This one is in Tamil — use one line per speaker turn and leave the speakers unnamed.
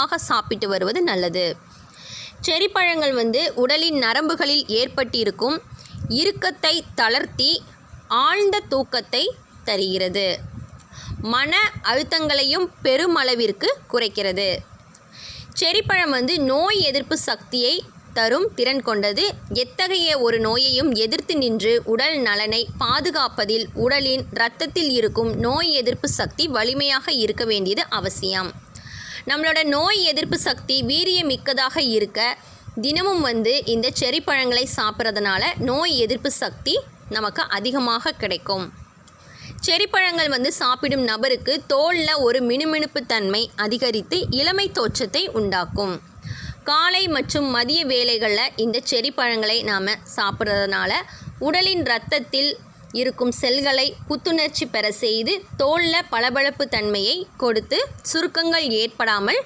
ஆக சாப்பிட்டு வருவது நல்லது. செரி பழங்கள் வந்து உடலின் நரம்புகளில் ஏற்பட்டிருக்கும் இறுக்கத்தை தளர்த்தி ஆழ்ந்த தூக்கத்தை தருகிறது. மன அழுத்தங்களையும் பெருமளவிற்கு குறைக்கிறது. செரிப்பழம் வந்து நோய் எதிர்ப்பு சக்தியை தரும் திறன் கொண்டது. எத்தகைய ஒரு நோயையும் எதிர்த்து நின்று உடல் நலனை பாதுகாப்பதில் உடலின் இரத்தத்தில் இருக்கும் நோய் எதிர்ப்பு சக்தி வலிமையாக இருக்க வேண்டியது அவசியம். நம்மளோட நோய் எதிர்ப்பு சக்தி வீரியமிக்கதாக இருக்க தினமும் வந்து இந்த செரி பழங்களை சாப்பிட்றதுனால நோய் எதிர்ப்பு சக்தி நமக்கு அதிகமாக கிடைக்கும். செரி பழங்கள் வந்து சாப்பிடும் நபருக்கு தோலில் ஒரு மினுமினுப்பு தன்மை அதிகரித்து இளமை தோற்றத்தை உண்டாக்கும். காலை மற்றும் மதிய வேலைகளில் இந்த செரி பழங்களை நாம் சாப்பிட்றதுனால உடலின் இரத்தத்தில் இருக்கும் செல்களை புத்துணர்ச்சி பெற செய்து தோலில் பளபளப்பு தன்மையை கொடுத்து சுருக்கங்கள் ஏற்படாமல்